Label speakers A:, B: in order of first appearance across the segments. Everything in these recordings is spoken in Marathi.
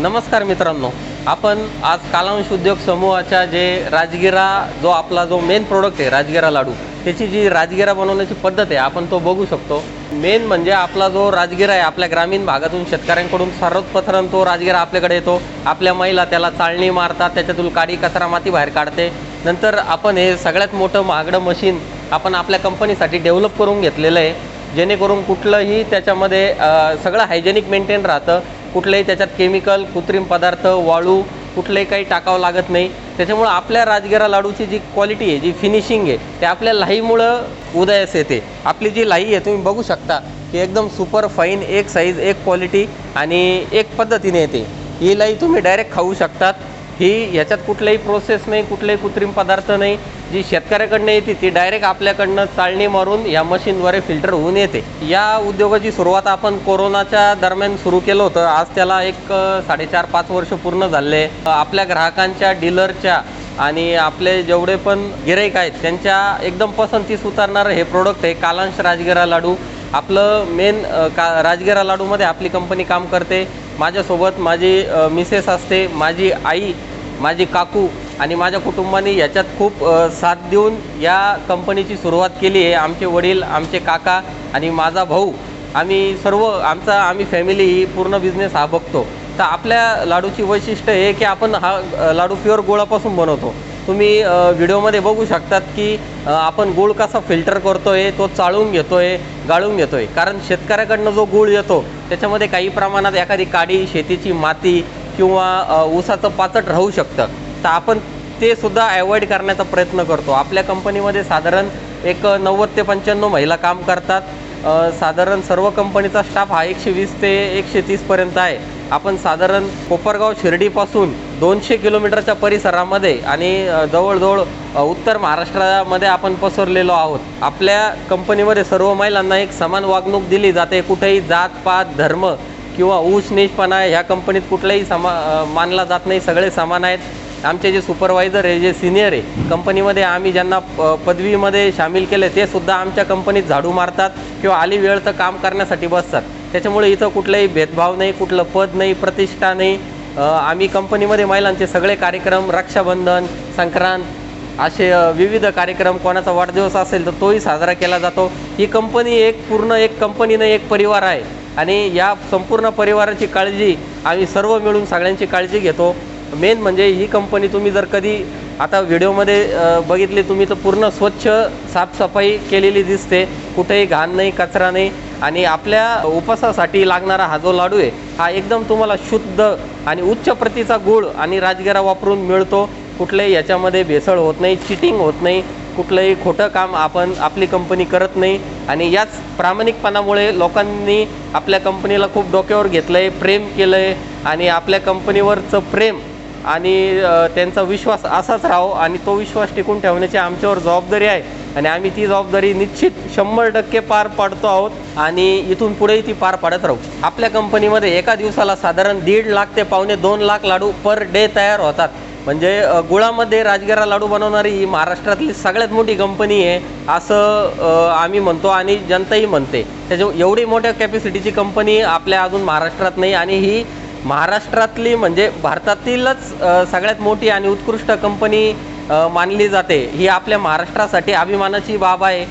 A: नमस्कार मित्रांनो. आपण आज कालांश उद्योग समूहाच्या जे राजगिरा जो आपला जो मेन प्रोडक्ट आहे राजगिरा लाडू त्याची जी राजगिरा बनवण्याची पद्धत आहे आपण तो बघू शकतो. मेन म्हणजे आपला जो राजगिरा आहे आपल्या ग्रामीण भागातून शेतकऱ्यांकडून सर्वप्रथम तो राजगिरा आपल्याकडे येतो. आपल्या महिला त्याला चाळणी मारतात त्याच्यातून काडी कचरा माती बाहेर काढते. नंतर आपण हे सगळ्यात मोठं महागडं मशीन आपण आपल्या कंपनीसाठी डेव्हलप करून घेतलेलं आहे. जेणेकरून कुठलंही त्याच्यामध्ये सगळं हायजेनिक मेंटेन राहतं. कुठलंही त्याच्यात केमिकल कृत्रिम पदार्थ वाळू कुठलंही काही टाकावं लागत नाही. त्याच्यामुळं आपल्या राजगिरा लाडूची जी क्वालिटी आहे जी फिनिशिंग आहे ते आपल्या लाहीमुळं उदयास येते. आपली जी लाही आहे तुम्ही बघू शकता की एकदम सुपर फाईन एक साईज एक क्वालिटी आणि एक पद्धतीने येते. ही लाई तुम्ही डायरेक्ट खाऊ शकतात. ही याच्यात कुठलाही प्रोसेस नाही कुठलाही कृत्रिम पदार्थ नाही. जी शेतकऱ्याकडनं येते ती डायरेक्ट आपल्याकडनं चाळणी मारून या मशीनद्वारे फिल्टर होऊन येते. या उद्योगाची सुरुवात आपण कोरोनाच्या दरम्यान सुरू केलं होतं. आज त्याला एक साडेचार पाच वर्ष पूर्ण झाले. आपल्या ग्राहकांच्या डीलरच्या आणि आपले जेवढे पण गिराईक आहेत त्यांच्या एकदम पसंतीस उतरणारं हे प्रोडक्ट आहे कालांश राजगिरा लाडू. आपलं मेन का राजगिरा लाडूमध्ये आपली कंपनी काम करते. माझ्यासोबत माझी मिसेस असते माझी आई माझी काकू आणि माझ्या कुटुंबाने याच्यात खूप साथ देऊन या कंपनीची सुरुवात केली आहे. आमचे वडील आमचे काका आणि माझा भाऊ. आम्ही सर्व आमचा आम्ही फॅमिली ही पूर्ण बिझनेस हा बघतो. तर आपल्या लाडूची वैशिष्ट्य हे की आपण हा लाडू प्युअर गुळापासून बनवतो. तुम्ही व्हिडिओमध्ये बघू शकतात की आपण गूळ कसा फिल्टर करतो आहे तो चाळून आहे गाळून घेतो आहे कारण शेतकऱ्याकडनं जो गूळ येतो त्याच्यामध्ये काही प्रमाणात एखादी काडी शेतीची माती किंवा ऊसाचं पाचट राहू शकतं. तर आपण ते सुद्धा अवॉइड करण्याचा प्रयत्न करतो. आपल्या कंपनीमध्ये साधारण एक नव्वद ते पंच्याण्णव महिला काम करतात. साधारण सर्व कंपनीचा स्टाफ हा एकशे वीस ते एकशे तीसपर्यंत आहे. आपण साधारण कोपरगाव शिर्डीपासून दोनशे किलोमीटरच्या परिसरामध्ये आणि जवळजवळ उत्तर महाराष्ट्रामध्ये आपण पसरलेलो आहोत. आपल्या कंपनीमध्ये सर्व महिलांना एक समान वागणूक दिली जाते. कुठेही जात पात धर्म किंवा ऊस आहे ह्या कंपनीत कुठलाही समा मानला जात नाही सगळे समान आहेत. आमचे जे सुपरवायझर आहे जे सिनियर आहे कंपनीमध्ये आम्ही ज्यांना प- पदवीमध्ये सामील केले ते सुद्धा आमच्या कंपनीत झाडू मारतात किंवा आली वेळचं काम करण्यासाठी बसतात. त्याच्यामुळे इथं कुठलाही भेदभाव नाही कुठलं पद नाही प्रतिष्ठा नाही. आम्ही कंपनीमध्ये महिलांचे सगळे कार्यक्रम रक्षाबंधन संक्रांत असे विविध कार्यक्रम कोणाचा वाढदिवस असेल तर तोही साजरा केला जातो. ही कंपनी एक पूर्ण एक कंपनी नाही एक परिवार आहे. आणि या संपूर्ण परिवाराची काळजी आम्ही सर्व मिळून सगळ्यांची काळजी घेतो. मेन म्हणजे ही कंपनी तुम्ही जर कधी आता व्हिडिओमध्ये बघितली तुम्ही तर पूर्ण स्वच्छ साफसफाई केलेली दिसते. कुठेही घाण नाही कचरा नाही. आणि आपल्या उपवासासाठी लागणारा हा जो लाडू आहे हा एकदम तुम्हाला शुद्ध आणि उच्च प्रतीचा गूळ आणि राजगिरा वापरून मिळतो. कुठल्याही याच्यामध्ये भेसळ होत नाही चिटिंग होत नाही. कुठलंही खोटं काम आपण आपली कंपनी करत नाही. आणि याच प्रामाणिकपणामुळे लोकांनी आपल्या कंपनीला खूप डोक्यावर घेतलं आहे प्रेम केलं आहे आणि आपल्या कंपनीवरचं प्रेम आणि त्यांचा विश्वास असाच राहो आणि तो विश्वास टिकून ठेवण्याची आमच्यावर जबाबदारी आहे. आणि आम्ही ती जबाबदारी निश्चित शंभर टक्के पार पाडतो आहोत आणि इथून पुढेही ती पार पाडत राहू. आपल्या कंपनीमध्ये एका दिवसाला साधारण दीड लाख ते पावणे दोन लाख लाडू पर डे तयार होतात. म्हणजे गुळामध्ये राजगिरा लाडू बनवणारी ही महाराष्ट्रातली सगळ्यात मोठी कंपनी आहे असं आम्ही म्हणतो आणि जनताही म्हणते. त्याच्या एवढी मोठ्या कॅपॅसिटीची कंपनी आपल्या अजून महाराष्ट्रात नाही आणि ही महाराष्ट्रातली म्हणजे भारतातीलच सगळ्यात मोठी आणि उत्कृष्ट कंपनी मानली जाते. ही आपल्या महाराष्ट्रासाठी अभिमानाची बाब आहे.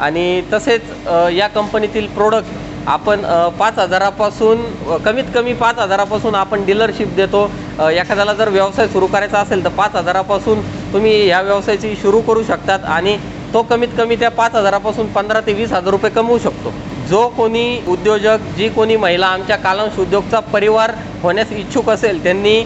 A: आणि तसेच या कंपनीतील प्रोडक्ट आपण पाच हजारापासून कमीत कमी पाच हजारापासून आपण डीलरशिप देतो. एखाद्याला जर व्यवसाय सुरू करायचा असेल तर पाच हजारापासून तुम्ही ह्या व्यवसायाची सुरू करू शकतात आणि तो कमीत कमी त्या पाच हजारापासून पंधरा ते वीस हजार रुपये कमवू शकतो. जो कोणी उद्योजक जी कोणी महिला आमच्या कालांश उद्योगचा परिवार होण्यास इच्छुक असेल त्यांनी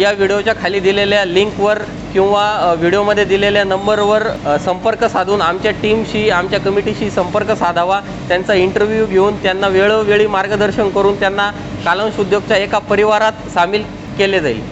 A: या व्हिडिओच्या खाली दिलेल्या लिंकवर किंवा व्हिडिओमध्ये दिलेल्या नंबरवर संपर्क साधून आमच्या टीमशी आमच्या कमिटीशी संपर्क साधावा त्यांचा इंटरव्ह्यू घेऊन त्यांना वेळोवेळी मार्गदर्शन करून त्यांना कालांश उद्योगच्या एका परिवारात सामील केले जाईल.